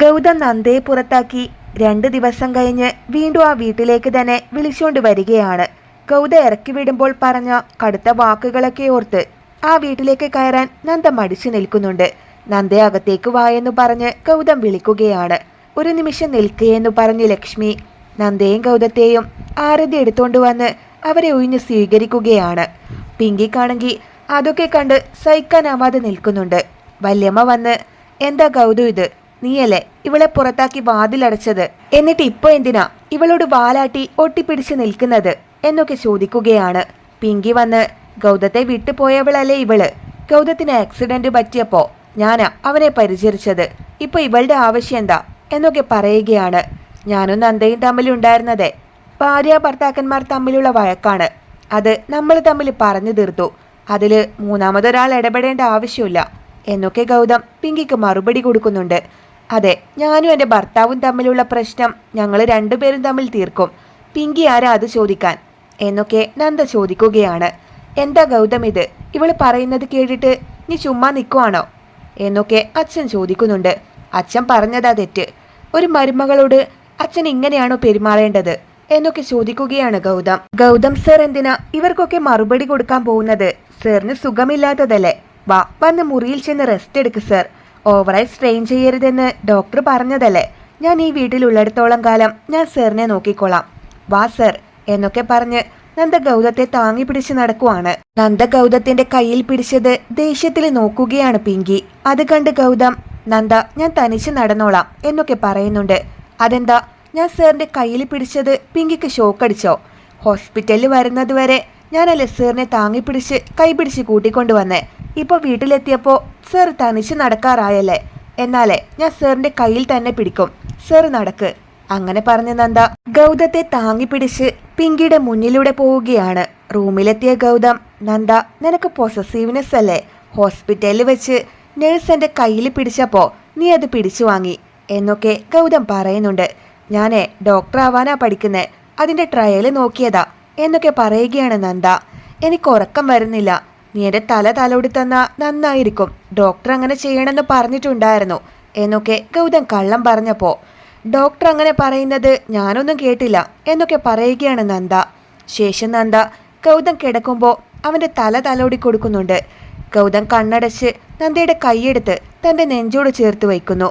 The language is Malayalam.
ഗൗതം നന്ദയെ പുറത്താക്കി രണ്ട് ദിവസം കഴിഞ്ഞ് വീണ്ടും ആ വീട്ടിലേക്ക് തന്നെ വിളിച്ചുകൊണ്ട് വരികയാണ്. ഗൗത ഇറക്കി വിടുമ്പോൾ പറഞ്ഞ കടുത്ത വാക്കുകളൊക്കെ ഓർത്ത് ആ വീട്ടിലേക്ക് കയറാൻ നന്ദ മടിച്ചു നിൽക്കുന്നുണ്ട്. നന്ദയെ അകത്തേക്ക് വായെന്ന് പറഞ്ഞ് ഗൗതം വിളിക്കുകയാണ്. ഒരു നിമിഷം നിൽക്കുകയെന്ന് പറഞ്ഞ് ലക്ഷ്മി നന്ദയും ഗൗതത്തെയും ആരതി എടുത്തോണ്ട് വന്ന് അവരെ ഒഴിഞ്ഞ് സ്വീകരിക്കുകയാണ്. പിങ്കിക്കാണെങ്കിൽ അതൊക്കെ കണ്ട് സഹിക്കാനാവാതെ നിൽക്കുന്നുണ്ട്. വല്യമ്മ വന്ന് എന്താ ഗൗതം ഇത്? നീയല്ലേ ഇവളെ പുറത്താക്കി വാതിലടച്ചത്? എന്നിട്ട് ഇപ്പൊ എന്തിനാ ഇവളോട് വാലാട്ടി ഒട്ടിപ്പിടിച്ച് നിൽക്കുന്നത്? എന്നൊക്കെ ചോദിക്കുകയാണ്. പിങ്കി വന്ന് ഗൗതത്തെ വിട്ടുപോയവളല്ലേ ഇവൾ? ഗൗതത്തിന് ആക്സിഡന്റ് പറ്റിയപ്പോ ഞാനാ അവനെ പരിചരിച്ചത്. ഇപ്പൊ ഇവളുടെ ആവശ്യം എന്താ? എന്നൊക്കെ പറയുകയാണ്. ഞാനും നന്ദയും തമ്മിലുണ്ടായിരുന്നതേ ഭാര്യ ഭർത്താക്കന്മാർ തമ്മിലുള്ള വഴക്കാണ്. അത് നമ്മൾ തമ്മിൽ പറഞ്ഞു തീർത്തു. അതിൽ മൂന്നാമതൊരാൾ ഇടപെടേണ്ട ആവശ്യമില്ല. എന്നൊക്കെ ഗൗതം പിങ്കിക്ക് മറുപടി കൊടുക്കുന്നുണ്ട്. അതെ ഞാനും എന്റെ ഭർത്താവും തമ്മിലുള്ള പ്രശ്നം ഞങ്ങൾ രണ്ടുപേരും തമ്മിൽ തീർക്കും. പിങ്കി ആരാ അത് ചോദിക്കാൻ? എന്നൊക്കെ നന്ദ ചോദിക്കുകയാണ്. എന്താ ഗൗതം ഇത്? ഇവൾ പറയുന്നത് കേട്ടിട്ട് നീ ചുമ്മാ നിൽക്കുവാണോ എന്നൊക്കെ അച്ഛൻ ചോദിക്കുന്നുണ്ട്. അച്ഛൻ പറഞ്ഞതാ തെറ്റ്. ഒരു മരുമകളോട് അച്ഛൻ ഇങ്ങനെയാണോ പെരുമാറേണ്ടത്? എന്നൊക്കെ ചോദിക്കുകയാണ് ഗൗതം. ഗൗതം സർ എന്തിനാ? ഇവർക്കൊക്കെ മറുപടി കൊടുക്കാൻ പോകുന്നത്? സാറിന് സുഖമില്ലാത്തതല്ലേ? വാ വന്ന് മുറിയിൽ ചെന്ന് റെസ്റ്റ് എടുക്ക് സർ. ഓവറായി സ്ട്രെയിൻ ചെയ്യരുതെന്ന് ഡോക്ടർ പറഞ്ഞതല്ലേ? ഞാൻ ഈ വീട്ടിലുള്ളിടത്തോളം കാലം ഞാൻ സാറിനെ നോക്കിക്കോളാം. വാ സർ എന്നൊക്കെ പറഞ്ഞ് നന്ദ ഗൗതത്തെ താങ്ങി പിടിച്ച് നടക്കുവാണ്. നന്ദ ഗൗതത്തിന്റെ കയ്യിൽ പിടിച്ചത് ദേഷ്യത്തിൽ നോക്കുകയാണ് പിങ്കി. അത് കണ്ട് ഗൗതം നന്ദ ഞാൻ തനിച്ച് നടന്നോളാം എന്നൊക്കെ പറയുന്നുണ്ട്. അതെന്താ? ഞാൻ സാറിന്റെ കയ്യിൽ പിടിച്ചത് പിങ്കിക്ക് ഷോക്കടിച്ചോ? ഹോസ്പിറ്റലിൽ വരുന്നത് വരെ ഞാനല്ലേ സാറിനെ താങ്ങി പിടിച്ച് കൈ പിടിച്ച് കൂട്ടിക്കൊണ്ടുവന്നേ? ഇപ്പോൾ വീട്ടിലെത്തിയപ്പോൾ സർ തനിച്ച് നടക്കാറായല്ലേ? എന്നാലേ ഞാൻ സാറിന്റെ കയ്യിൽ തന്നെ പിടിക്കും. സർ നടക്ക്. അങ്ങനെ പറഞ്ഞ നന്ദ ഗൗതത്തെ താങ്ങി പിടിച്ച് പിങ്കിയുടെ മുന്നിലൂടെ പോവുകയാണ്. റൂമിലെത്തിയ ഗൗതം നന്ദ നിനക്ക് പൊസസീവ്നെസ് അല്ലേ? ഹോസ്പിറ്റലിൽ വെച്ച് നേഴ്സ് എന്റെ കയ്യിൽ പിടിച്ചപ്പോൾ നീ അത് പിടിച്ചു വാങ്ങി എന്നൊക്കെ ഗൗതം പറയുന്നുണ്ട്. ഞാനേ ഡോക്ടർ ആവാനാ പഠിക്കുന്നേ. അതിന്റെ ട്രയൽ നോക്കിയതാ എന്നൊക്കെ പറയുകയാണ് നന്ദ. എനിക്ക് ഉറക്കം വരുന്നില്ല. നീ എന്റെ തല തലോടി തന്നാ നന്നായിരിക്കും. ഡോക്ടർ അങ്ങനെ ചെയ്യണമെന്ന് പറഞ്ഞിട്ടുണ്ടായിരുന്നു. എന്നൊക്കെ ഗൗതം കള്ളം പറഞ്ഞപ്പോ ഡോക്ടർ അങ്ങനെ പറയുന്നത് ഞാനൊന്നും കേട്ടില്ല എന്നൊക്കെ പറയുകയാണ് നന്ദ. ശേഷം നന്ദ ഗൗതം കിടക്കുമ്പോൾ അവന്റെ തല തലോടി കൊടുക്കുന്നുണ്ട്. ഗൗതം കണ്ണടച്ച് നന്ദയുടെ കൈയെടുത്ത് തന്റെ നെഞ്ചോട് ചേർത്ത് വയ്ക്കുന്നു.